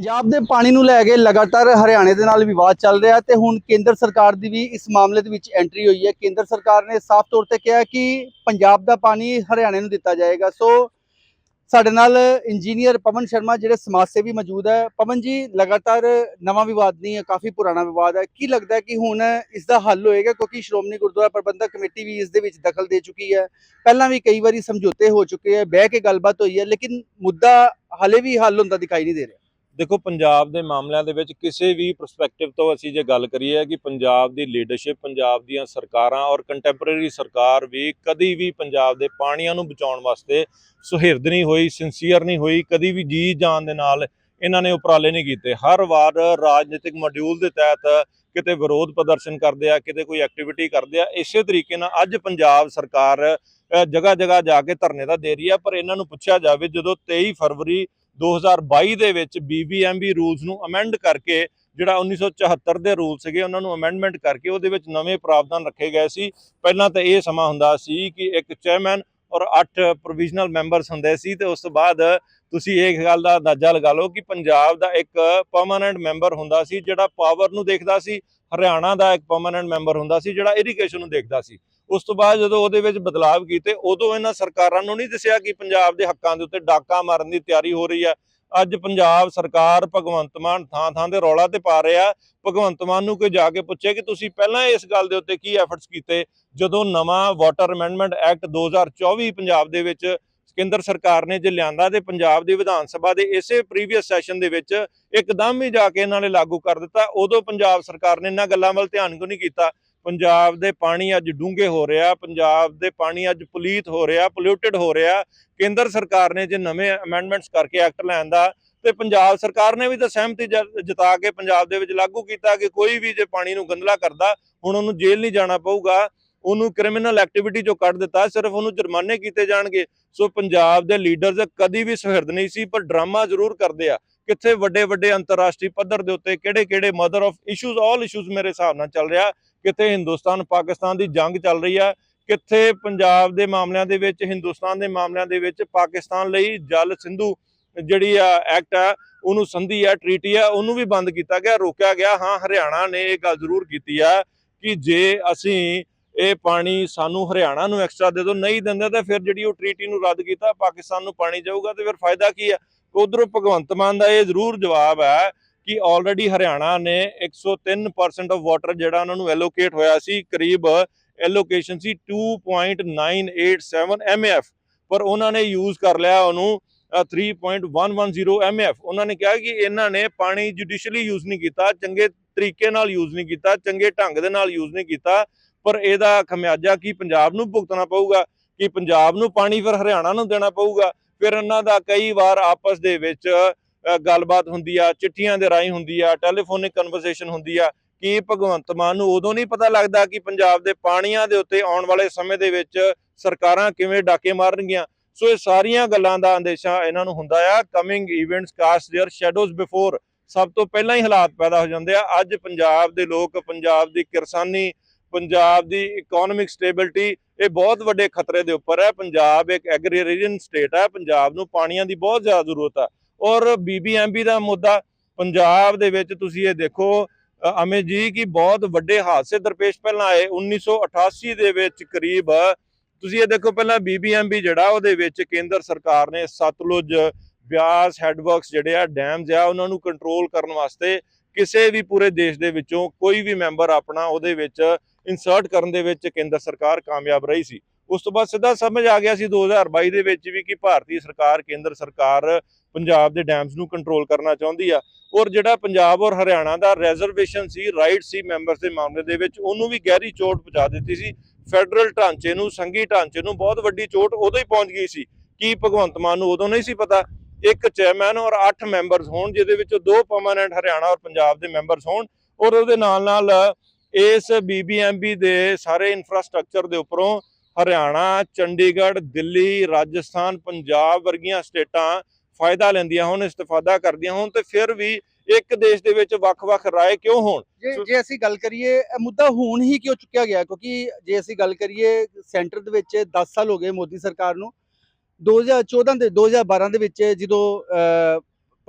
ਪੰਜਾਬ ਦੇ ਪਾਣੀ ਨੂੰ ਲੈ ਕੇ ਲਗਾਤਾਰ ਹਰਿਆਣੇ ਦੇ ਨਾਲ ਵਿਵਾਦ ਚੱਲ ਰਿਹਾ ਹੈ ਤੇ ਹੁਣ ਕੇਂਦਰ ਸਰਕਾਰ ਦੀ ਵੀ ਇਸ ਮਾਮਲੇ ਦੇ ਵਿੱਚ ਐਂਟਰੀ ਹੋਈ ਹੈ। ਕੇਂਦਰ ਸਰਕਾਰ ਨੇ ਸਾਫ਼ ਤੌਰ ਤੇ ਕਿਹਾ ਕਿ ਪੰਜਾਬ ਦਾ ਪਾਣੀ ਹਰਿਆਣੇ ਨੂੰ ਦਿੱਤਾ ਜਾਏਗਾ। ਸੋ ਸਾਡੇ ਨਾਲ ਇੰਜੀਨੀਅਰ ਪਵਨ ਸ਼ਰਮਾ, ਜਿਹੜੇ ਸਮਾਜ ਸੇਵੀ ਮੌਜੂਦ ਹੈ। ਪਵਨ ਜੀ, ਲਗਾਤਾਰ ਨਵਾਂ ਵਿਵਾਦ ਨਹੀਂ ਹੈ, ਕਾਫੀ ਪੁਰਾਣਾ ਵਿਵਾਦ ਹੈ। ਕੀ ਲੱਗਦਾ ਹੈ ਕਿ ਹੁਣ ਇਸ ਦਾ ਹੱਲ ਹੋਏਗਾ? ਕਿਉਂਕਿ ਸ਼੍ਰੋਮਣੀ ਗੁਰਦੁਆਰਾ ਪ੍ਰਬੰਧਕ ਕਮੇਟੀ ਵੀ ਇਸ ਦੇ ਵਿੱਚ ਦਖਲ ਦੇ ਚੁੱਕੀ ਹੈ। ਪਹਿਲਾਂ ਵੀ ਕਈ ਵਾਰੀ ਸਮਝੌਤੇ ਹੋ ਚੁੱਕੇ ਹੈ, ਬਹਿ ਕੇ ਗੱਲਬਾਤ ਹੋਈ ਹੈ, ਲੇਕਿਨ ਮੁੱਦਾ ਹਲੇ ਵੀ ਹੱਲ ਹੁੰਦਾ ਦਿਖਾਈ ਨਹੀਂ ਦੇ ਰਿਹਾ। ਦੇਖੋ, ਪੰਜਾਬ ਦੇ ਮਾਮਲਿਆਂ ਦੇ ਵਿੱਚ ਕਿਸੇ ਵੀ ਪਰਸਪੈਕਟਿਵ ਤੋਂ ਅਸੀਂ ਜੇ ਗੱਲ ਕਰੀਏ ਕਿ ਪੰਜਾਬ ਦੀ ਲੀਡਰਸ਼ਿਪ ਪੰਜਾਬ ਦੀਆਂ ਸਰਕਾਰਾਂ ਔਰ ਕੰਟੈਂਪਰੇਰੀ ਸਰਕਾਰ ਵੀ ਕਦੀ ਵੀ ਪੰਜਾਬ ਦੇ ਪਾਣੀਆਂ ਨੂੰ ਬਚਾਉਣ ਵਾਸਤੇ ਸੁਹਿਰਦ ਨਹੀਂ ਹੋਈ ਸਿੰਸੀਅਰ ਨਹੀਂ ਹੋਈ, ਕਦੀ ਵੀ ਜੀ ਜਾਨ ਦੇ ਨਾਲ ਇਹਨਾਂ ਨੇ ਉਪਰਾਲੇ ਨਹੀਂ ਕੀਤੇ। ਹਰ ਵਾਰ ਰਾਜਨੀਤਿਕ ਮੋਡਿਊਲ ਦੇ ਤਹਿਤ ਕਿਤੇ ਵਿਰੋਧ ਪ੍ਰਦਰਸ਼ਨ ਕਰਦੇ ਆ, ਕਿਤੇ ਕੋਈ ਐਕਟੀਵਿਟੀ ਕਰਦੇ ਆ, ਇਸੇ ਤਰੀਕੇ ਨਾਲ ਅੱਜ ਪੰਜਾਬ ਸਰਕਾਰ ਜਗ੍ਹਾ ਜਗ੍ਹਾ ਜਾ ਕੇ ਧਰਨੇ ਦਾ ਦੇ ਰਹੀ ਆ, ਪਰ ਇਹਨਾਂ ਨੂੰ ਪੁੱਛਿਆ ਜਾਵੇ, ਜਦੋਂ 23 ਫਰਵਰੀ 2022 ਦੇ ਵਿੱਚ ਬੀਬੀਐਮਬੀ ਰੂਲਸ ਨੂੰ ਅਮੈਂਡ ਕਰਕੇ, ਜਿਹੜਾ 1974 ਦੇ ਰੂਲ ਸੀਗੇ, ਉਹਨਾਂ ਨੂੰ ਅਮੈਂਡਮੈਂਟ ਕਰਕੇ ਉਹਦੇ ਵਿੱਚ ਨਵੇਂ ਪ੍ਰਾਵਧਾਨ ਰੱਖੇ ਗਏ ਸੀ। ਪਹਿਲਾਂ ਤਾਂ ਇਹ ਸਮਾਂ ਹੁੰਦਾ ਸੀ ਕਿ ਇੱਕ ਚੇਅਰਮੈਨ ਔਰ 8 ਪ੍ਰੋਵੀਜ਼ਨਲ ਮੈਂਬਰਸ ਹੁੰਦੇ ਸੀ ਤੇ ਉਸ ਤੋਂ ਬਾਅਦ ਤੁਸੀਂ ਇਹ ਗੱਲ ਦਾ ਅੰਦਾਜ਼ਾ ਲਗਾ ਲਓ ਕਿ ਪੰਜਾਬ ਦਾ ਇੱਕ ਪਰਮਾਨੈਂਟ ਮੈਂਬਰ ਹੁੰਦਾ ਸੀ, ਜਿਹੜਾ ਪਾਵਰ ਨੂੰ ਦੇਖਦਾ ਸੀ, ਹਰਿਆਣਾ ਦਾ ਇੱਕ ਪਰਮਾਨੈਂਟ ਮੈਂਬਰ ਹੁੰਦਾ ਸੀ, ਜਿਹੜਾ ਇਰੀਗੇਸ਼ਨ ਨੂੰ ਦੇਖਦਾ ਸੀ। ਉਸ ਤੋਂ ਬਾਅਦ ਜਦੋਂ ਉਹਦੇ ਵਿੱਚ ਬਦਲਾਅ ਕੀਤੇ, ਉਦੋਂ ਇਹਨਾਂ ਸਰਕਾਰਾਂ ਨੂੰ ਨਹੀਂ ਦੱਸਿਆ ਕਿ ਪੰਜਾਬ ਦੇ ਹੱਕਾਂ ਦੇ ਉੱਤੇ ਡਾਕਾ ਮਾਰਨ ਦੀ ਤਿਆਰੀ ਹੋ ਰਹੀ ਹੈ। ਅੱਜ ਪੰਜਾਬ ਸਰਕਾਰ ਭਗਵੰਤ ਮਾਨ ਥਾਂ ਥਾਂ ਤੇ ਰੌਲਾ ਤੇ ਪਾ ਰਿਹਾ। ਭਗਵੰਤ ਮਾਨ ਨੂੰ ਕੋਈ ਜਾ ਕੇ ਪੁੱਛੇ ਕਿ ਤੁਸੀਂ ਪਹਿਲਾਂ ਇਸ ਗੱਲ ਦੇ ਉੱਤੇ ਕੀ ਐਫਰਟਸ ਕੀਤੇ? ਜਦੋਂ ਨਵਾਂ ਵਾਟਰ ਅਮੈਂਡਮੈਂਟ ਐਕਟ 2024 ਪੰਜਾਬ ਦੇ ਵਿੱਚ ਕੇਂਦਰ ਸਰਕਾਰ ਨੇ ਜੇ ਲਿਆਂਦਾ ਤੇ ਪੰਜਾਬ ਦੀ ਵਿਧਾਨ ਸਭਾ ਦੇ ਇਸੇ ਪ੍ਰੀਵੀਅਸ ਸੈਸ਼ਨ ਦੇ ਵਿੱਚ ਇੱਕਦਮ ਹੀ ਜਾ ਕੇ ਇਹਨਾਂ ਨੇ ਲਾਗੂ ਕਰ ਦਿੱਤਾ। ਉਦੋਂ ਪੰਜਾਬ ਸਰਕਾਰ ਨੇ ਇਹਨਾਂ ਗੱਲਾਂ ਵੱਲ ਧਿਆਨ ਕਿਉਂ ਨਹੀਂ ਕੀਤਾ? ਪੰਜਾਬ ਦੇ ਪਾਣੀ ਅੱਜ ਡੂੰਘੇ ਹੋ ਰਿਹਾ, ਪੰਜਾਬ ਦੇ ਪਾਣੀ ਅੱਜ ਪਲੀਤ ਹੋ ਰਿਹਾ ਪੋਲਿਊਟਡ ਹੋ ਰਿਹਾ। ਕੇਂਦਰ ਸਰਕਾਰ ਨੇ ਜੇ ਨਵੇਂ ਅਮੈਂਡਮੈਂਟਸ ਕਰਕੇ ਐਕਟ ਲੈਣ ਦਾ, ਤੇ ਪੰਜਾਬ ਸਰਕਾਰ ਨੇ ਵੀ ਤਾਂ ਸਹਿਮਤੀ ਜ- ਜਤਾ ਕੇ ਪੰਜਾਬ ਦੇ ਵਿੱਚ ਲਾਗੂ ਕੀਤਾ ਕਿ ਕੋਈ ਵੀ ਜੇ ਪਾਣੀ ਨੂੰ ਗੰਦਲਾ ਕਰਦਾ, ਹੁਣ ਉਹਨੂੰ ਜੇਲ੍ਹ ਨਹੀਂ ਜਾਣਾ ਪਊਗਾ। ਉਹਨੂੰ ਕ੍ਰਿਮੀਨਲ ਐਕਟੀਵਿਟੀ ਚੋਂ ਕੱਢ ਦਿੱਤਾ, ਸਿਰਫ ਉਹਨੂੰ ਜੁਰਮਾਨੇ ਕੀਤੇ ਜਾਣਗੇ। ਸੋ ਪੰਜਾਬ ਦੇ ਲੀਡਰਸ ਕਦੀ ਵੀ ਸੁਹਿਰਦ ਨਹੀਂ ਸੀ, ਪਰ ਡਰਾਮਾ ਜ਼ਰੂਰ ਕਰਦੇ ਆ। ਕਿੱਥੇ ਵੱਡੇ ਵੱਡੇ ਅੰਤਰਰਾਸ਼ਟਰੀ ਪੱਧਰ ਦੇ ਉੱਤੇ ਕਿਹੜੇ ਕਿਹੜੇ mother of issues all issues ਮੇਰੇ ਹਿਸਾਬ ਨਾਲ ਚੱਲ ਰਿਹਾ। ਕਿੱਥੇ ਹਿੰਦੁਸਤਾਨ ਪਾਕਿਸਤਾਨ ਦੀ ਜੰਗ ਚੱਲ ਰਹੀ ਹੈ ਕਿੱਥੇ ਪੰਜਾਬ ਦੇ ਮਾਮਲਿਆਂ ਦੇ ਵਿੱਚ, ਹਿੰਦੁਸਤਾਨ ਦੇ ਮਾਮਲਿਆਂ ਦੇ ਵਿੱਚ ਪਾਕਿਸਤਾਨ ਲਈ ਜਲ ਸਿੰਧੂ ਜਿਹੜੀ ਆ ਐਕਟ ਆ, ਉਹਨੂੰ ਸੰਧੀ ਆ, ਟ੍ਰੀਟੀ ਆ, ਉਹਨੂੰ ਵੀ ਬੰਦ ਕੀਤਾ ਗਿਆ, ਰੋਕਿਆ ਗਿਆ। ਹਾਂ, ਹਰਿਆਣਾ ਨੇ ਇਹ ਗੱਲ ਜ਼ਰੂਰ ਕੀਤੀ ਆ ਕਿ ਜੇ ਅਸੀਂ ਇਹ ਪਾਣੀ ਸਾਨੂੰ ਹਰਿਆਣਾ ਨੂੰ ਐਕਸਟਰਾ ਦੇ ਦਿਓ, ਨਹੀਂ ਦਿੰਦੇ ਤਾਂ ਫਿਰ ਜਿਹੜੀ ਉਹ ਟ੍ਰੀਟੀ ਨੂੰ ਰੱਦ ਕੀਤਾ, ਪਾਕਿਸਤਾਨ ਨੂੰ ਪਾਣੀ ਜਾਊਗਾ ਤੇ ਫਿਰ ਫਾਇਦਾ ਕੀ ਆ? ਉਧਰੋਂ ਭਗਵੰਤ ਮਾਨ ਦਾ ਇਹ ਜ਼ਰੂਰ ਜਵਾਬ ਹੈ ਕਿ ਆਲਰੇਡੀ ਹਰਿਆਣਾ ਨੇ 103% ਆਫ ਵਾਟਰ ਜਿਹੜਾ ਉਹਨਾਂ ਨੂੰ ਐਲੋਕੇਟ ਹੋਇਆ ਸੀ, ਕਰੀਬ ਐਲੋਕੇਸ਼ਨ ਸੀ 2.987 ਐਮਐਫ ਪਰ ਉਹਨਾਂ ਨੇ ਯੂਜ਼ ਕਰ ਲਿਆ ਉਹਨੂੰ 3.110 ਐਮਐਫ ਉਹਨਾਂ ਨੇ ਕਿਹਾ ਕਿ ਇਹਨਾਂ ਨੇ ਪਾਣੀ ਜੁਡੀਸ਼ੀਅਲੀ ਯੂਜ਼ ਨਹੀਂ ਕੀਤਾ, ਚੰਗੇ ਤਰੀਕੇ ਨਾਲ ਯੂਜ਼ ਨਹੀਂ ਕੀਤਾ, ਚੰਗੇ ਢੰਗ ਦੇ ਨਾਲ ਯੂਜ਼ ਨਹੀਂ ਕੀਤਾ, ਪਰ ਇਹਦਾ ਖਮਿਆਜਾ ਕੀ ਪੰਜਾਬ ਨੂੰ ਭੁਗਤਣਾ ਪਊਗਾ? ਕਿ ਪੰਜਾਬ ਨੂੰ ਪਾਣੀ ਫਿਰ ਹਰਿਆਣਾ ਨੂੰ ਦੇਣਾ ਪਊਗਾ? ਫਿਰ ਇਹਨਾਂ ਦਾ ਕਈ ਵਾਰ ਆਪਸ ਦੇ ਵਿੱਚ ਗੱਲਬਾਤ ਹੁੰਦੀ ਆ ਚਿੱਠੀਆਂ ਦੇ ਰਾਹੀਂ ਹੁੰਦੀ ਆ ਟੈਲੀਫੋਨਿਕ ਕਨਵਰਸੇਸ਼ਨ ਹੁੰਦੀ ਆ ਕਿ ਭਗਵੰਤ ਮਾਨ ਨੂੰ ਉਦੋਂ ਨਹੀਂ ਪਤਾ ਲੱਗਦਾ ਕਿ ਪੰਜਾਬ ਦੇ ਪਾਣੀਆਂ ਦੇ ਉੱਤੇ ਆਉਣ ਵਾਲੇ ਸਮੇਂ ਦੇ ਵਿੱਚ ਸਰਕਾਰਾਂ ਕਿਵੇਂ ਡਾਕੇ ਮਾਰਨਗੀਆਂ ਸੋ ਇਹ ਸਾਰੀਆਂ ਗੱਲਾਂ ਦਾ ਅੰਦੇਸ਼ਾ ਇਹਨਾਂ ਨੂੰ ਹੁੰਦਾ ਆ coming events cast their shadows before ਸਭ ਤੋਂ ਪਹਿਲਾਂ ਹੀ ਹਾਲਾਤ ਪੈਦਾ ਹੋ ਜਾਂਦੇ ਆ ਅੱਜ ਪੰਜਾਬ ਦੇ ਲੋਕ ਪੰਜਾਬ ਦੀ ਕਿਰਸਾਨੀ ਪੰਜਾਬ ਦੀ ਇਕਨੋਮਿਕ ਸਟੇਬਿਲਿਟੀ ਇਹ ਬਹੁਤ ਵੱਡੇ ਖਤਰੇ ਦੇ ਉੱਪਰ ਹੈ ਪੰਜਾਬ ਇੱਕ ਐਗਰੀਰੀਅਨ ਸਟੇਟ ਹੈ ਪੰਜਾਬ ਨੂੰ ਪਾਣੀਆਂ ਦੀ ਬਹੁਤ ਜ਼ਿਆਦਾ ਜ਼ਰੂਰਤ ਹੈ ਔਰ ਬੀਬੀਐਮਬੀ ਦਾ ਮੁੱਦਾ ਪੰਜਾਬ ਦੇ ਵਿੱਚ ਤੁਸੀਂ ਇਹ ਦੇਖੋ ਅ, ਅਮਿਤ ਜੀ ਕਿ ਬਹੁਤ ਵੱਡੇ ਹਾਦਸੇ ਦਰਪੇਸ਼ ਪਹਿਲਾਂ ਆਏ 1988 ਦੇ ਵਿੱਚ ਕਰੀਬ। ਤੁਸੀਂ ਇਹ ਦੇਖੋ ਪਹਿਲਾਂ ਬੀਬੀਐਮਬੀ ਜਿਹੜਾ ਉਹਦੇ ਵਿੱਚ ਕੇਂਦਰ ਸਰਕਾਰ ਨੇ ਸਤਲੁਜ ਬਿਆਸ ਹੈਡਵਰਕਸ ਜਿਹੜੇ ਆ ਡੈਮਸ ਆ ਉਹਨਾਂ ਨੂੰ ਕੰਟਰੋਲ ਕਰਨ ਵਾਸਤੇ ਕਿਸੇ ਵੀ ਪੂਰੇ ਦੇਸ਼ ਦੇ ਵਿੱਚੋਂ ਕੋਈ ਵੀ ਮੈਂਬਰ ਆਪਣਾ ਉਹਦੇ ਵਿੱਚ ਇਨਸਰਟ ਕਰਨ ਦੇ ਵਿੱਚ ਕੇਂਦਰ ਸਰਕਾਰ ਕਾਮਯਾਬ ਰਹੀ ਸੀ। ਉਸ ਤੋਂ ਬਾਅਦ ਸਿੱਧਾ ਸਮਝ ਆ ਗਿਆ ਸੀ 2022 ਦੇ ਵਿੱਚ ਵੀ ਕਿ ਭਾਰਤੀ ਸਰਕਾਰ ਕੇਂਦਰ ਸਰਕਾਰ ਪੰਜਾਬ ਦੇ ਡੈਮਸ ਨੂੰ ਕੰਟਰੋਲ ਕਰਨਾ ਚਾਹੁੰਦੀ ਆ। ਔਰ ਜਿਹੜਾ ਪੰਜਾਬ ਔਰ ਹਰਿਆਣਾ ਦਾ ਰਿਜ਼ਰਵੇਸ਼ਨ ਸੀ ਰਾਈਟ ਸੀ ਮੈਂਬਰਸ ਦੇ ਮਾਮਲੇ ਦੇ ਵਿੱਚ, ਉਹਨੂੰ ਵੀ ਗਹਿਰੀ ਚੋਟ ਪਹੁੰਚਾ ਦਿੱਤੀ ਸੀ। ਫੈਡਰਲ ਢਾਂਚੇ ਨੂੰ, ਸੰਘੀ ਢਾਂਚੇ ਨੂੰ ਬਹੁਤ ਵੱਡੀ ਚੋਟ ਉਦੋਂ ਹੀ ਪਹੁੰਚ ਗਈ ਸੀ। ਕੀ ਭਗਵੰਤ ਮਾਨ ਨੂੰ ਉਦੋਂ ਨਹੀਂ ਸੀ ਪਤਾ? ਇੱਕ ਚੇਅਰਮੈਨ ਔਰ 8 ਮੈਂਬਰਸ ਹੋਣ, ਜਿਹਦੇ ਵਿੱਚ ਦੋ ਪਰਮਾਨੈਂਟ ਹਰਿਆਣਾ ਔਰ ਪੰਜਾਬ ਦੇ ਮੈਂਬਰਸ ਹੋਣ। ਔਰ ਉਹਦੇ ਨਾਲ ਨਾਲ ਇਸ ਬੀਬੀਐਮਬੀ ਦੇ ਸਾਰੇ ਇਨਫਰਾਸਟ੍ਰਕਚਰ ਦੇ ਉੱਪਰੋਂ ਹਰਿਆਣਾ, ਚੰਡੀਗੜ੍ਹ, ਦਿੱਲੀ, ਰਾਜਸਥਾਨ, ਪੰਜਾਬ ਵਰਗੀਆਂ ਸਟੇਟਾਂ ਫਾਇਦਾ ਲੈਂਦੀਆਂ ਹੋਣ ਇਸਤਫਾਦਾ ਕਰਦੀਆਂ ਹੋਣ ਤੇ ਫਿਰ ਵੀ ਇੱਕ ਦੇਸ਼ ਦੇ ਵਿੱਚ ਵੱਖ-ਵੱਖ ਰਾਏ ਕਿਉਂ ਹੋਣ? ਜੇ ਜੇ ਅਸੀਂ ਗੱਲ ਕਰੀਏ ਇਹ ਮੁੱਦਾ ਹੁਣ ਹੀ ਕਿਉਂ ਚੁੱਕਿਆ ਗਿਆ? ਕਿਉਂਕਿ ਜੇ ਅਸੀਂ ਗੱਲ ਕਰੀਏ ਸੈਂਟਰ ਦੇ ਵਿੱਚ 10 ਸਾਲ ਹੋ ਗਏ ਮੋਦੀ ਸਰਕਾਰ ਨੂੰ 2014 ਦੇ 2012 ਦੇ ਵਿੱਚ ਜਦੋਂ ਅਹ,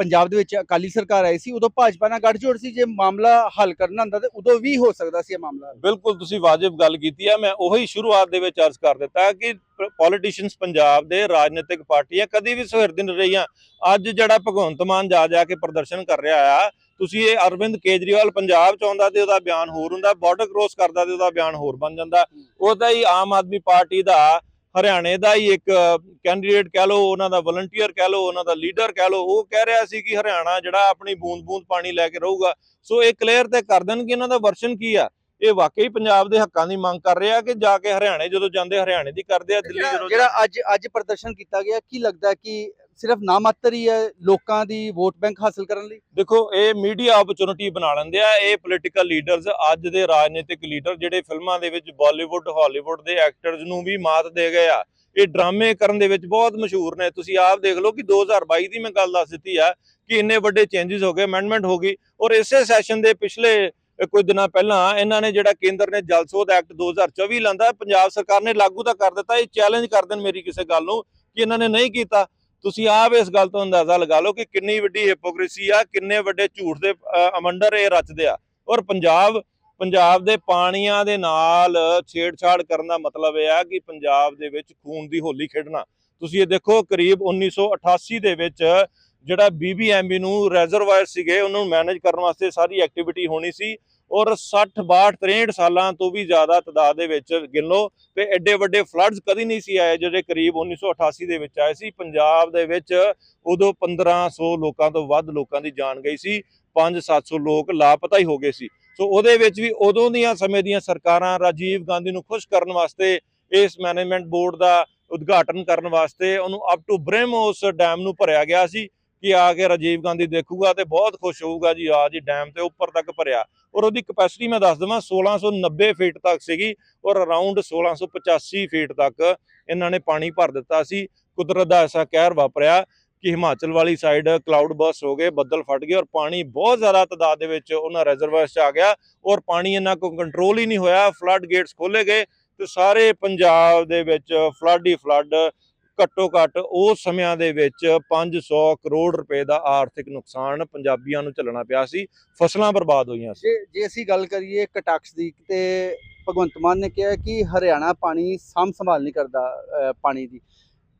ਪੰਜਾਬ ਦੇ ਵਿੱਚ ਅਕਾਲੀ ਸਰਕਾਰ ਆਈ ਸੀ ਉਦੋਂ ਭਾਜਪਾ ਨਾਲ ਗੱਠਜੋੜ ਸੀ ਜੇ ਮਾਮਲਾ ਹੱਲ ਕਰਨਾ ਹੁੰਦਾ ਤੇ ਉਦੋਂ ਵੀ ਹੋ ਸਕਦਾ ਸੀ ਇਹ ਮਾਮਲਾ। ਬਿਲਕੁਲ ਤੁਸੀਂ ਵਾਜਬ ਗੱਲ ਕੀਤੀ ਹੈ ਮੈਂ ਉਹੀ ਸ਼ੁਰੂਆਤ ਦੇ ਵਿੱਚ ਅਰਜ਼ ਕਰ ਦਿੱਤਾ ਕਿ ਪੋਲੀਟੀਸ਼ੀਅਨਸ ਪੰਜਾਬ ਦੇ ਰਾਜਨੀਤਿਕ ਪਾਰਟੀਆਂ ਕਦੀ ਵੀ ਸੁਹਿਰਦ ਨਹੀਂ ਰਹੀਆਂ ਅੱਜ ਜਿਹੜਾ ਭਗਵੰਤ ਮਾਨ ਜਾ ਜਾ ਕੇ ਪ੍ਰਦਰਸ਼ਨ ਕਰ ਰਿਹਾ ਆ ਤੁਸੀਂ ਇਹ ਅਰਵਿੰਦ ਕੇਜਰੀਵਾਲ ਪੰਜਾਬ ਚ ਆਉਂਦਾ ਤੇ ਉਹਦਾ ਬਿਆਨ ਹੋਰ ਹੁੰਦਾ ਬਾਰਡਰ ਕ੍ਰੋਸ ਕਰਦਾ ਤੇ ਉਹਦਾ ਬਿਆਨ ਹੋਰ ਬਣ ਜਾਂਦਾ ਉਹਦਾ ਹੀ ਆਮ ਆਦਮੀ ਪਾਰਟੀ ਦਾ ਹਰਿਆਣੇ ਦਾ ਹੀ ਇੱਕ ਕੈਂਡੀਡੇਟ ਕਹਿ ਲਓ ਉਹਨਾਂ ਦਾ ਵਲੰਟੀਅਰ ਕਹਿ ਲਓ ਉਹਨਾਂ ਦਾ ਲੀਡਰ ਕਹਿ ਲਓ ਉਹ ਕਹਿ ਰਿਹਾ ਸੀ ਕਿ ਹਰਿਆਣਾ ਜਿਹੜਾ ਆਪਣੀ ਬੂੰਦ-ਬੂੰਦ ਪਾਣੀ ਲੈ ਕੇ ਰਹੂਗਾ। ਸੋ ਇਹ ਕਲੀਅਰ ਤੇ ਕਰ ਦੇਣ ਕਿ ਇਹਨਾਂ ਦਾ ਵਰਸ਼ਨ ਕੀ ਆ। ਇਹ ਵਾਕਈ ਪੰਜਾਬ ਦੇ ਹੱਕਾਂ ਦੀ ਮੰਗ ਕਰ ਰਿਹਾ ਕਿ ਜਾ ਕੇ ਹਰਿਆਣੇ ਜਦੋਂ ਜਾਂਦੇ ਹਰਿਆਣੇ ਦੀ ਕਰਦੇ ਆ ਦਿੱਲੀ ਜਿਹੜਾ ਜਦੋਂ ਜਿਹੜਾ ਅੱਜ ਅੱਜ ਪ੍ਰਦਰਸ਼ਨ ਕੀਤਾ ਗਿਆ ਕੀ ਲੱਗਦਾ ਕਿ ਸਿਰਫ ਨਾਮਾਤਰ ਹੀ ਹੈ ਲੋਕਾਂ ਦੀ ਵੋਟ ਬੈਂਕ ਹਾਸਲ ਕਰਨ ਲਈ? ਦੇਖੋ, ਇਹ ਮੀਡੀਆ ਓਪਰਚੁਨਿਟੀ ਬਣਾ ਲੈਂਦੇ ਆ। ਇਹ ਪੋਲੀਟੀਕਲ ਲੀਡਰਸ ਅੱਜ ਦੇ ਰਾਜਨੀਤਿਕ ਲੀਡਰ ਜਿਹੜੇ ਫਿਲਮਾਂ ਦੇ ਵਿੱਚ ਬਾਲੀਵੁੱਡ ਹਾਲੀਵੁੱਡ ਦੇ ਐਕਟਰਸ ਨੂੰ ਵੀ ਮਾਤ ਦੇ ਗਏ ਆ। ਇਹ ਡਰਾਮੇ ਕਰਨ ਦੇ ਵਿੱਚ ਬਹੁਤ ਮਸ਼ਹੂਰ ਨੇ। ਤੁਸੀਂ ਆਪ ਦੇਖ ਲਓ ਕਿ 2022 ਦੀ ਮੈਂ ਗੱਲ ਦੱਸ ਦਿੱਤੀ ਆ ਕਿ ਇੰਨੇ ਵੱਡੇ ਚੇਂਜਸ ਹੋ ਗਏ ਅਮੈਂਡਮੈਂਟ ਹੋ ਗਈ। ਔਰ ਇਸੇ ਸੈਸ਼ਨ ਦੇ ਪਿਛਲੇ ਕੁਝ ਦਿਨਾਂ ਪਹਿਲਾਂ ਇਹਨਾਂ ਨੇ ਜਿਹੜਾ ਕੇਂਦਰ ਨੇ ਜਲ ਸੋਧ ਐਕਟ 2024 ਲਾਂਦਾ, ਪੰਜਾਬ ਸਰਕਾਰ ਨੇ ਲਾਗੂ ਤਾਂ ਕਰ ਦਿੱਤਾ। ਇਹ ਚੈਲੰਜ ਕਰ ਦੇਣ ਮੇਰੀ ਕਿਸੇ ਗੱਲ ਨੂੰ ਕਿ ਇਹਨਾਂ ਨੇ ਨਹੀਂ ਕੀਤਾ। ਤੁਸੀਂ ਆਪ ਇਸ ਗੱਲ ਤੋਂ ਅੰਦਾਜ਼ਾ ਲਗਾ ਲਓ ਕਿ ਕਿੰਨੀ ਵੱਡੀ ਹਿਪੋਕ੍ਰੇਸੀ ਆ, ਕਿੰਨੇ ਵੱਡੇ ਝੂਠ ਦੇ ਅਮੰਡਰ ਇਹ ਰਚਦੇ ਆ। ਔਰ ਪੰਜਾਬ ਪੰਜਾਬ ਦੇ ਪਾਣੀਆਂ ਦੇ ਨਾਲ ਛੇੜਛਾੜ ਕਰਨ ਦਾ ਮਤਲਬ ਇਹ ਆ ਕਿ ਪੰਜਾਬ ਦੇ ਵਿੱਚ ਖੂਨ ਦੀ ਹੋਲੀ ਖੇਡਣਾ। ਤੁਸੀਂ ਇਹ ਦੇਖੋ, ਕਰੀਬ 1988 ਦੇ ਵਿੱਚ ਜਿਹੜਾ ਬੀਬੀਐਮਬੀ ਨੂੰ ਰਿਜ਼ਰਵਾਇਰ ਸੀਗੇ, ਉਹਨੂੰ ਮੈਨੇਜ ਕਰਨ ਵਾਸਤੇ ਸਾਰੀ ਐਕਟੀਵਿਟੀ ਹੋਣੀ ਸੀ। ਔਰ 60 62 63 ਸਾਲਾਂ ਤੋਂ ਵੀ ਜ਼ਿਆਦਾ ਤਦਾਦ ਦੇ ਵਿੱਚ ਗਿਣ ਲਓ ਤੇ ਐਡੇ ਵੱਡੇ ਫਲੱਡਸ ਕਦੀ ਨਹੀਂ ਸੀ ਆਏ ਜਿਹੜੇ ਕਰੀਬ 1988 ਦੇ ਵਿੱਚ ਆਏ ਸੀ। ਪੰਜਾਬ ਦੇ ਵਿੱਚ ਉਦੋਂ 1500 ਲੋਕਾਂ ਤੋਂ ਵੱਧ ਲੋਕਾਂ ਦੀ ਜਾਨ ਗਈ ਸੀ। 5-700 ਲੋਕ ਲਾਪਤਾ ਹੀ ਹੋ ਗਏ ਸੀ। ਸੋ ਉਹਦੇ ਵਿੱਚ ਵੀ ਉਦੋਂ ਦੀਆਂ ਸਮੇਂ ਦੀਆਂ ਸਰਕਾਰਾਂ ਰਾਜੀਵ ਗਾਂਧੀ ਨੂੰ ਖੁਸ਼ ਕਰਨ ਵਾਸਤੇ, ਇਸ ਮੈਨੇਜਮੈਂਟ ਬੋਰਡ ਦਾ ਉਦਘਾਟਨ ਕਰਨ ਵਾਸਤੇ ਉਹਨੂੰ ਅਪ ਟੂ ਬ੍ਰਿਮ ਉਸ ਡੈਮ ਨੂੰ ਭਰਿਆ ਗਿਆ ਸੀ ਕਿ ਆ ਕੇ ਰਾਜੀਵ ਗਾਂਧੀ ਦੇਖੂਗਾ ਤੇ ਬਹੁਤ ਖੁਸ਼ ਹੋਊਗਾ ਜੀ, ਆ ਜੀ ਡੈਮ ਤੇ ਉੱਪਰ ਤੱਕ ਭਰਿਆ। ਔਰ ਉਹਦੀ ਕਪੈਸਿਟੀ ਮੈਂ ਦੱਸ ਦਵਾਂ 1690 ਫੀਟ ਤੱਕ ਸੀਗੀ ਔਰ ਅਰਾਊਂਡ 1685 ਫੀਟ ਤੱਕ ਇਹਨਾਂ ਨੇ ਪਾਣੀ ਭਰ ਦਿੱਤਾ ਸੀ। ਕੁਦਰਤ ਦਾ ਐਸਾ ਕਹਿਰ ਵਾਪਰਿਆ ਕਿ ਹਿਮਾਚਲ ਵਾਲੀ ਸਾਈਡ ਕਲਾਊਡ ਬਰਸ ਹੋ ਗਏ, ਬੱਦਲ ਫਟ ਗਏ ਔਰ ਪਾਣੀ ਬਹੁਤ ਜ਼ਿਆਦਾ ਤਦਾਦ ਦੇ ਵਿੱਚ ਉਹਨਾਂ ਰਿਜ਼ਰਵਾਇਰਸ 'ਚ ਆ ਗਿਆ ਔਰ ਪਾਣੀ ਇਹਨਾਂ ਕੋ ਕੰਟਰੋਲ ਹੀ ਨਹੀਂ ਹੋਇਆ। ਫਲੱਡ ਗੇਟਸ ਖੋਲੇ ਗਏ ਤੇ ਸਾਰੇ ਪੰਜਾਬ ਦੇ ਵਿੱਚ ਫਲੱਡ ਹੀ ਫਲੱਡ ਘੱਟੋ ਘੱਟ ਉਸ ਸਮਿਆਂ ਦੇ ਵਿੱਚ 500 ਕਰੋੜ ਰੁਪਏ ਦਾ ਆਰਥਿਕ ਨੁਕਸਾਨ ਪੰਜਾਬੀਆਂ ਨੂੰ ਝੱਲਣਾ ਪਿਆ ਸੀ ਫਸਲਾਂ ਬਰਬਾਦ ਹੋਈਆਂ ਸੀ। ਜੇ ਅਸੀਂ ਗੱਲ ਕਰੀਏ ਕਟਾਕਸ ਦੀ ਤੇ ਭਗਵੰਤ ਮਾਨ ਨੇ ਕਿਹਾ ਕਿ ਹਰਿਆਣਾ ਪਾਣੀ ਸਾਂਭ ਸੰਭਾਲ ਨਹੀਂ ਕਰਦਾ ਪਾਣੀ ਦੀ।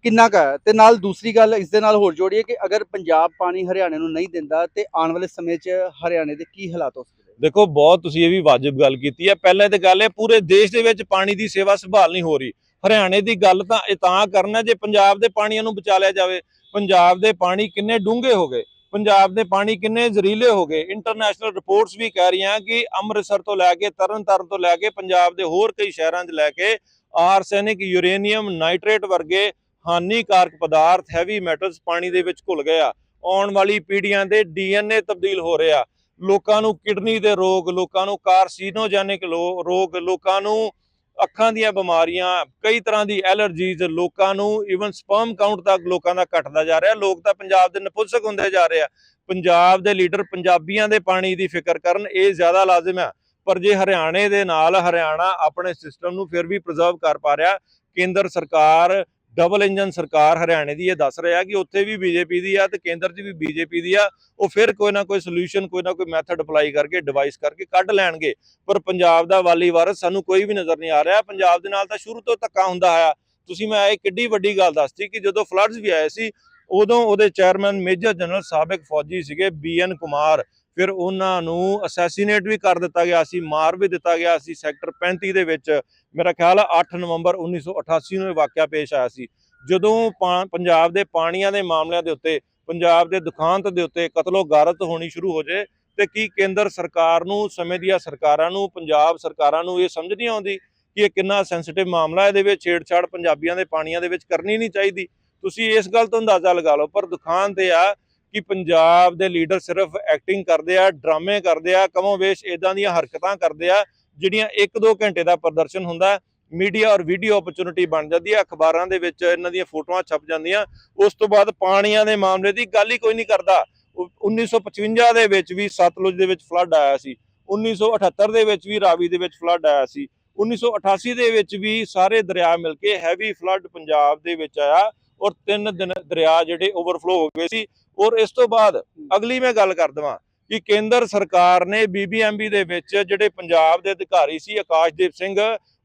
ਕਿੰਨਾ ਕੁ ਤੇ ਨਾਲ ਦੂਸਰੀ ਗੱਲ ਇਸ ਦੇ ਨਾਲ ਹੋਰ ਜੋੜੀਏ ਕਿ ਅਗਰ ਪੰਜਾਬ ਪਾਣੀ ਹਰਿਆਣੇ ਨੂੰ ਨਹੀਂ ਦਿੰਦਾ ਤੇ ਆਉਣ ਵਾਲੇ ਸਮੇਂ 'ਚ ਹਰਿਆਣੇ ਦੇ ਕੀ ਹਾਲਾਤ ਹੋ ਸਕਦੇ ਦੇਖੋ ਬਹੁਤ ਤੁਸੀਂ ਇਹ ਵੀ ਵਾਜਬ ਗੱਲ ਕੀਤੀ ਹੈ। ਪਹਿਲੇ ਤੇ ਗੱਲ ਹੈ ਪੂਰੇ ਦੇਸ਼ ਦੇ ਵਿੱਚ ਪਾਣੀ ਦੀ ਸੇਵਾ ਸੰਭਾਲ ਨਹੀਂ ਹੋ ਰਹੀ। ਹਰਿਆਣੇ ਦੀ ਗੱਲ ਤਾਂ ਇਹ ਤਾਂ ਕਰਨਾ ਜੇ ਪੰਜਾਬ ਦੇ ਪਾਣੀਆਂ ਨੂੰ ਬਚਾ ਲਿਆ ਜਾਵੇ। ਪੰਜਾਬ ਦੇ ਪਾਣੀ ਕਿੰਨੇ ਡੂੰਘੇ ਹੋ ਗਏ। ਪੰਜਾਬ ਦੇ ਪਾਣੀ ਕਿੰਨੇ ਜ਼ਰੀਲੇ ਹੋ ਗਏ। ਇੰਟਰਨੈਸ਼ਨਲ ਰਿਪੋਰਟਸ ਵੀ ਕਹਿ ਰਹੀਆਂ ਕਿ ਅੰਮ੍ਰਿਤਸਰ ਤੋਂ ਲੈ ਕੇ, ਤਰਨਤਾਰਨ ਤੋਂ ਲੈ ਕੇ, ਪੰਜਾਬ ਦੇ ਹੋਰ ਕਈ ਸ਼ਹਿਰਾਂ 'ਚ ਲੈ ਕੇ ਆਰਸੈਨਿਕ ਯੂਰੇਨੀਅਮ ਨਾਈਟ੍ਰੇਟ ਵਰਗੇ ਹਾਨੀਕਾਰਕ ਪਦਾਰਥ ਹੈਵੀ ਮੈਟਲਸ ਪਾਣੀ ਦੇ ਵਿੱਚ ਘੁਲ ਗਏ ਆ। ਆਉਣ ਵਾਲੀ ਪੀੜ੍ਹੀਆਂ ਦੇ ਡੀਐਨਏ ਤਬਦੀਲ ਹੋ ਰਿਹਾ। ਲੋਕਾਂ ਨੂੰ ਕਿਡਨੀ ਦੇ ਰੋਗ, ਲੋਕਾਂ ਨੂੰ ਕਾਰਸੀਨੋਜੈਨਿਕ ਰੋਗ, ਲੋਕਾਂ ਨੂੰ ਅੱਖਾਂ ਦੀਆਂ ਬਿਮਾਰੀਆਂ, ਕਈ ਤਰ੍ਹਾਂ ਦੀ ਐਲਰਜੀਜ਼ ਲੋਕਾਂ ਨੂੰ ਇਵਨ ਸਪਰਮ ਕਾਊਂਟ ਤੱਕ ਲੋਕਾਂ ਦਾ ਘਟਦਾ ਜਾ ਰਿਹਾ। ਲੋਕ ਤਾਂ ਪੰਜਾਬ ਦੇ ਨਪੁੰਸਕ ਹੁੰਦੇ ਜਾ ਰਹੇ ਆ। ਪੰਜਾਬ ਦੇ ਲੀਡਰ ਪੰਜਾਬੀਆਂ ਦੇ ਪਾਣੀ ਦੀ ਫਿਕਰ ਕਰਨ, ਇਹ ਜ਼ਿਆਦਾ ਲਾਜ਼ਮ ਹੈ ਪਰ ਜੇ ਹਰਿਆਣੇ ਦੇ ਨਾਲ ਹਰਿਆਣਾ ਆਪਣੇ ਸਿਸਟਮ ਨੂੰ ਫਿਰ ਵੀ ਪ੍ਰੀਜ਼ਰਵ ਕਰ ਪਾ ਰਿਹਾ, ਕੇਂਦਰ ਸਰਕਾਰ ਡਬਲ ਇੰਜਨ ਸਰਕਾਰ ਹਰਿਆਣੇ ਦੀ ਇਹ ਦੱਸ ਰਿਹਾ ਕਿ ਉੱਥੇ ਵੀ ਬੀਜੇਪੀ ਦੀ ਆ ਤੇ ਕੇਂਦਰ 'ਚ ਵੀ ਬੀਜੇਪੀ ਦੀ ਆ, ਉਹ ਫਿਰ ਕੋਈ ਨਾ ਕੋਈ ਸੋਲੂਸ਼ਨ ਕੋਈ ਨਾ ਕੋਈ ਮੈਥਡ ਅਪਲਾਈ ਕਰਕੇ ਡਿਵਾਈਸ ਕਰਕੇ ਕੱਢ ਲੈਣਗੇ। ਪਰ ਪੰਜਾਬ ਦਾ ਵਾਲੀ ਵਾਰਸ ਸਾਨੂੰ ਕੋਈ ਵੀ ਨਜ਼ਰ ਨਹੀਂ ਆ ਰਿਹਾ। ਪੰਜਾਬ ਦੇ ਨਾਲ ਤਾਂ ਸ਼ੁਰੂ ਤੋਂ ਧੱਕਾ ਹੁੰਦਾ ਆਇਆ। ਤੁਸੀਂ ਮੈਂ ਇਹ ਕਿੱਡੀ ਵੱਡੀ ਗੱਲ ਦੱਸਤੀ ਕਿ ਜਦੋਂ ਫਲੱਡਸ ਵੀ ਆਏ ਸੀ ਉਦੋਂ ਉਹਦੇ ਚੇਅਰਮੈਨ ਮੇਜਰ ਜਨਰਲ ਸਾਬਕ ਫੌਜੀ ਸੀਗੇ ਬੀਐਨ ਕੁਮਾਰ। ਫਿਰ ਉਹਨਾਂ ਨੂੰ ਅਸੈਸੀਨੇਟ ਵੀ ਕਰ ਦਿੱਤਾ ਗਿਆ ਸੀ, ਮਾਰ ਵੀ ਦਿੱਤਾ ਗਿਆ ਸੀ ਸੈਕਟਰ 35 ਦੇ ਵਿੱਚ। ਮੇਰਾ ਖਿਆਲ ਆ 8 ਨਵੰਬਰ 1988 ਨੂੰ ਇਹ ਵਾਕਿਆ ਪੇਸ਼ ਆਇਆ ਸੀ। ਜਦੋਂ ਪਾ- ਪੰਜਾਬ ਦੇ ਪਾਣੀਆਂ ਦੇ ਮਾਮਲਿਆਂ ਦੇ ਉੱਤੇ, ਪੰਜਾਬ ਦੇ ਦੁਖਾਂਤ ਦੇ ਉੱਤੇ ਕਤਲੋ ਗਾਰਤ ਹੋਣੀ ਸ਼ੁਰੂ ਹੋ ਜੇ, ਤੇ ਕੀ ਕੇਂਦਰ ਸਰਕਾਰ ਨੂੰ, ਸਮੇਂ ਦੀਆਂ ਸਰਕਾਰਾਂ ਨੂੰ, ਪੰਜਾਬ ਸਰਕਾਰਾਂ ਨੂੰ ਇਹ ਸਮਝ ਨਹੀਂ ਆਉਂਦੀ ਕਿ ਇਹ ਕਿੰਨਾ ਸੈਂਸਿਟਿਵ ਮਾਮਲਾ ਇਹਦੇ ਵਿੱਚ ਛੇੜਛਾੜ ਪੰਜਾਬੀਆਂ ਦੇ ਪਾਣੀਆਂ ਦੇ ਵਿੱਚ ਕਰਨੀ ਨਹੀਂ ਚਾਹੀਦੀ। ਤੁਸੀਂ ਇਸ ਗੱਲ ਤੋਂ ਅੰਦਾਜ਼ਾ ਲਗਾ ਲਓ, ਪਰ ਦੁਖਾਂਤ ਇਹ ਆ ਕਿ ਪੰਜਾਬ ਦੇ ਲੀਡਰ ਸਿਰਫ ਐਕਟਿੰਗ ਕਰਦੇ ਆ, ਡਰਾਮੇ ਕਰਦੇ ਆ ਕਮੋਵੇਸ਼ ਇਦਾਂ ਦੀਆਂ ਹਰਕਤਾਂ ਕਰਦੇ ਆ, ਜਿਹੜੀਆਂ 1-2 ਘੰਟੇ ਦਾ ਪ੍ਰਦਰਸ਼ਨ ਹੁੰਦਾ, ਮੀਡੀਆ ਔਰ ਵੀਡੀਓ ਓਪਰਚੁਨਿਟੀ ਬਣ ਜਾਂਦੀ ਹੈ ਅਖਬਾਰਾਂ ਦੇ ਵਿੱਚ ਇਹਨਾਂ ਦੀਆਂ ਫੋਟੋਆਂ ਛਪ ਜਾਂਦੀਆਂ, ਉਸ ਤੋਂ ਬਾਅਦ ਪਾਣੀਆਂ ਦੇ ਮਾਮਲੇ ਦੀ ਗੱਲ ਹੀ ਕੋਈ ਨਹੀਂ ਕਰਦਾ। ਉਹ 1955 ਦੇ ਵਿੱਚ ਵੀ ਸਤਲੁਜ ਦੇ ਵਿੱਚ ਫਲੱਡ ਆਇਆ ਸੀ 1978 ਦੇ ਵਿੱਚ ਵੀ ਰਾਵੀ ਦੇ ਵਿੱਚ ਫਲੱਡ ਆਇਆ ਸੀ 1988 ਦੇ ਵਿੱਚ ਵੀ ਸਾਰੇ ਦਰਿਆ ਮਿਲ ਕੇ ਹੈਵੀ ਫਲੱਡ ਪੰਜਾਬ ਦੇ ਵਿੱਚ ਆਇਆ ਔਰ ਤਿੰਨ ਦਿਨ ਦਰਿਆ ਜਿਹੜੇ ਓਵਰਫਲੋ ਹੋ ਗਏ ਸੀ। ਔਰ ਇਸ ਤੋਂ ਬਾਅਦ ਅਗਲੀ ਮੈਂ ਗੱਲ ਕਰ ਦਵਾਂ ਕਿ ਕੇਂਦਰ ਸਰਕਾਰ ਨੇ ਬੀਬੀਐਮਬੀ ਦੇ ਵਿੱਚ ਜਿਹੜੇ ਪੰਜਾਬ ਦੇ ਅਧਿਕਾਰੀ ਸੀ, ਆਕਾਸ਼ਦੀਪ ਸਿੰਘ,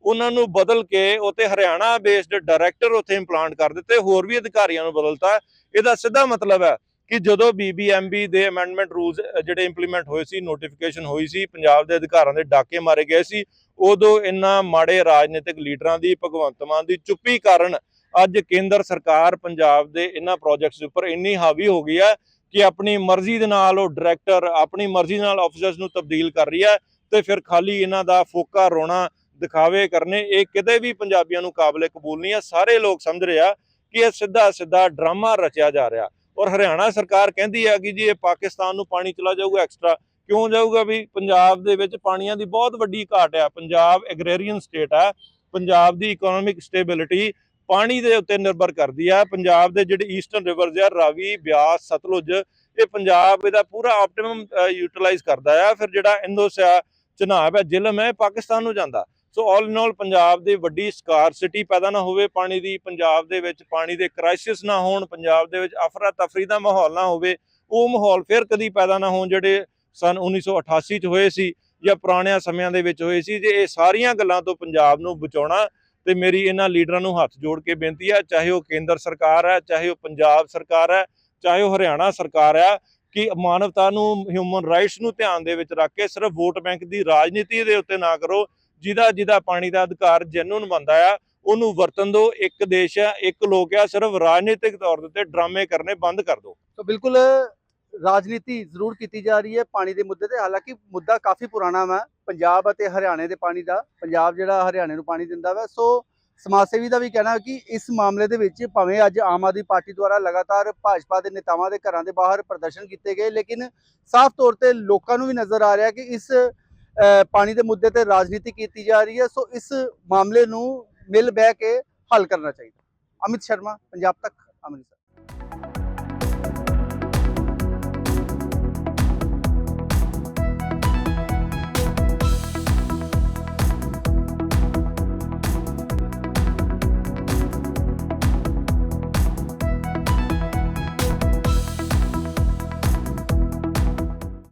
ਉਹਨਾਂ ਨੂੰ ਬਦਲ ਕੇ ਉਤੇ ਹਰਿਆਣਾ ਬੇਸਡ ਡਾਇਰੈਕਟਰ ਉਥੇ ਇੰਪਲਾਂਟ ਕਰ ਦਿੱਤੇ, ਹੋਰ ਵੀ ਅਧਿਕਾਰੀਆਂ ਨੂੰ ਬਦਲਤਾ। ਇਹਦਾ ਸਿੱਧਾ ਮਤਲਬ ਹੈ ਕਿ ਜਦੋਂ ਬੀਬੀਐਮਬੀ ਦੇ ਅਮੈਂਡਮੈਂਟ ਰੂਲਸ ਜਿਹੜੇ ਇੰਪਲੀਮੈਂਟ ਹੋਏ ਸੀ ਨੋਟੀਫਿਕੇਸ਼ਨ ਹੋਈ ਸੀ, ਪੰਜਾਬ ਦੇ ਅਧਿਕਾਰਾਂ ਦੇ ਡਾਕੇ ਮਾਰੇ ਗਏ ਸੀ, ਉਦੋਂ ਇਨ੍ਹਾਂ ਮਾੜੇ ਰਾਜਨੀਤਿਕ ਲੀਡਰਾਂ ਦੀ, ਭਗਵੰਤ ਮਾਨ ਦੀ ਚੁੱਪੀ ਕਾਰਨ ਅੱਜ ਕੇਂਦਰ ਸਰਕਾਰ ਪੰਜਾਬ ਦੇ ਇਹਨਾਂ ਪ੍ਰੋਜੈਕਟਸ ਉੱਪਰ ਇੰਨੀ ਹਾਵੀ ਹੋ ਗਈ ਹੈ ਕਿ ਆਪਣੀ ਮਰਜ਼ੀ ਦੇ ਨਾਲ ਉਹ ਡਾਇਰੈਕਟਰ ਆਪਣੀ ਮਰਜ਼ੀ ਨਾਲ ਆਫੀਸਰਸ ਨੂੰ ਤਬਦੀਲ ਕਰ ਰਹੀ ਹੈ ਤੇ ਫਿਰ ਖਾਲੀ ਇਹਨਾਂ ਦਾ ਫੋਕਾ ਰੋਣਾ ਦਿਖਾਵੇ ਕਰਨੇ, ਇਹ ਕਿਤੇ ਵੀ ਪੰਜਾਬੀਆਂ ਨੂੰ ਕਾਬਲੇ ਕਬੂਲ ਨਹੀਂ ਹੈ। ਸਾਰੇ ਲੋਕ ਸਮਝ ਰਹੇ ਆ ਕਿ ਇਹ ਸਿੱਧਾ ਸਿੱਧਾ ਡਰਾਮਾ ਰਚਿਆ ਜਾ ਰਿਹਾ। ਔਰ ਹਰਿਆਣਾ ਸਰਕਾਰ ਕਹਿੰਦੀ ਹੈ ਕਿ ਜੀ ਇਹ ਪਾਕਿਸਤਾਨ ਨੂੰ ਪਾਣੀ ਚਲਾ ਜਾਊਗਾ ਐਕਸਟਰਾ ਕਿਉਂ ਜਾਊਗਾ ਵੀ ਪੰਜਾਬ ਦੇ ਵਿੱਚ ਪਾਣੀਆਂ ਦੀ ਬਹੁਤ ਵੱਡੀ ਘਾਟ ਹੈ। ਪੰਜਾਬ ਐਗਰੇਰੀਅਨ ਸਟੇਟ ਹੈ। ਪੰਜਾਬ ਦੀ ਇਕਨੋਮਿਕ ਸਟੇਬਿਲਿਟੀ ਪਾਣੀ ਦੇ ਉੱਤੇ ਨਿਰਭਰ ਕਰਦੀ ਆ। ਪੰਜਾਬ ਦੇ ਜਿਹੜੇ ਈਸਟਰਨ ਰਿਵਰਸ ਆ, ਰਾਵੀ, ਬਿਆਸ, ਸਤਲੁਜ, ਇਹ ਪੰਜਾਬ ਇਹਦਾ ਪੂਰਾ ਆਪਟੀਮਮ ਯੂਟਿਲਾਈਜ਼ ਕਰਦਾ ਆ। ਫਿਰ ਜਿਹੜਾ ਇੰਦੋਸਿਆ ਚਨਾਬ ਹੈ ਜ਼ਿਲਮ ਹੈ ਪਾਕਿਸਤਾਨ ਨੂੰ ਜਾਂਦਾ। ਸੋ ਆਲ ਇਨ ਆਲ ਪੰਜਾਬ ਦੇ ਵੱਡੀ ਸਕਾਰਸਿਟੀ ਪੈਦਾ ਨਾ ਹੋਵੇ, ਪਾਣੀ ਦੀ, ਪੰਜਾਬ ਦੇ ਵਿੱਚ ਪਾਣੀ ਦੇ ਕ੍ਰਾਈਸਿਸ ਨਾ ਹੋਣ, ਪੰਜਾਬ ਦੇ ਵਿੱਚ ਅਫਰਾ ਤਫਰੀ ਦਾ ਮਾਹੌਲ ਨਾ ਹੋਵੇ, ਉਹ ਮਾਹੌਲ ਫਿਰ ਕਦੀ ਪੈਦਾ ਨਾ ਹੋਣ ਜਿਹੜੇ ਸਨ 1988 ਚ ਹੋਏ ਸੀ ਜਾਂ ਪੁਰਾਣਿਆਂ ਸਮਿਆਂ ਦੇ ਵਿੱਚ ਹੋਏ ਸੀ, ਜੇ ਇਹ ਸਾਰੀਆਂ ਗੱਲਾਂ ਤੋਂ ਪੰਜਾਬ ਨੂੰ ਬਚਾਉਣਾ ਤੇ ਮੇਰੀ ਇਹਨਾਂ ਲੀਡਰਾਂ ਨੂੰ ਹੱਥ ਜੋੜ ਕੇ ਬੇਨਤੀ ਹੈ, ਚਾਹੇ ਉਹ ਕੇਂਦਰ ਸਰਕਾਰ ਹੈ, ਚਾਹੇ ਉਹ ਪੰਜਾਬ ਸਰਕਾਰ ਹੈ, ਚਾਹੇ ਉਹ ਹਰਿਆਣਾ ਸਰਕਾਰ ਹੈ, ਕਿ ਮਾਨਵਤਾ ਨੂੰ ਹਿਊਮਨ ਰਾਈਟਸ ਨੂੰ ਧਿਆਨ ਦੇ ਵਿੱਚ ਰੱਖ ਕੇ ਸਿਰਫ ਵੋਟ ਬੈਂਕ ਦੀ ਰਾਜਨੀਤੀ ਦੇ ਉੱਤੇ ਨਾ ਕਰੋ, ਜਿਹਦਾ ਜਿਹਦਾ ਪਾਣੀ ਦਾ ਅਧਿਕਾਰ ਜੈਨੂਨ ਬੰਦਾ ਆ, ਉਹਨੂੰ ਵਰਤਨ ਦਿਓ ਇੱਕ ਦੇਸ਼ ਆ ਇੱਕ ਲੋਕ ਆ ਸਿਰਫ ਰਾਜਨੀਤਿਕ ਤੌਰ ਦੇ ਉੱਤੇ ਡਰਾਮੇ ਕਰਨੇ ਬੰਦ ਕਰ ਦਿਓ ਤਾਂ ਬਿਲਕੁਲ ਰਾਜਨੀਤੀ ਜ਼ਰੂਰ ਕੀਤੀ ਜਾ ਰਹੀ ਹੈ ਪਾਣੀ ਦੇ ਮੁੱਦੇ ਤੇ, ਹਾਲਾਂਕਿ ਮੁੱਦਾ ਕਾਫੀ ਪੁਰਾਣਾ ਵਾ ਪੰਜਾਬ ਅਤੇ ਹਰਿਆਣੇ ਦੇ ਪਾਣੀ ਦਾ, ਪੰਜਾਬ ਜਿਹੜਾ ਹਰਿਆਣੇ ਨੂੰ ਪਾਣੀ ਦਿੰਦਾ ਵਾ। ਸੋ ਸਮਾਜ ਸੇਵੀ ਦਾ ਵੀ ਕਹਿਣਾ ਕਿ ਇਸ ਮਾਮਲੇ ਦੇ ਵਿੱਚ ਭਾਵੇਂ ਅੱਜ ਆਮ ਆਦਮੀ ਪਾਰਟੀ ਦੁਆਰਾ ਲਗਾਤਾਰ ਭਾਜਪਾ ਦੇ ਨੇਤਾਵਾਂ ਦੇ ਘਰਾਂ ਦੇ ਬਾਹਰ ਪ੍ਰਦਰਸ਼ਨ ਕੀਤੇ ਗਏ, ਲੇਕਿਨ ਸਾਫ਼ ਤੌਰ ਤੇ ਲੋਕਾਂ ਨੂੰ ਵੀ ਨਜ਼ਰ ਆ ਰਿਹਾ ਕਿ ਇਸ ਪਾਣੀ ਦੇ ਮੁੱਦੇ ਤੇ ਰਾਜਨੀਤੀ ਕੀਤੀ ਜਾ ਰਹੀ ਹੈ। ਸੋ ਇਸ ਮਾਮਲੇ ਨੂੰ ਮਿਲ ਬਹਿ ਕੇ ਹੱਲ ਕਰਨਾ ਚਾਹੀਦਾ। ਅਮਿਤ ਸ਼ਰਮਾ, ਪੰਜਾਬ ਤੱਕ, ਅੰਮ੍ਰਿਤਸਰ।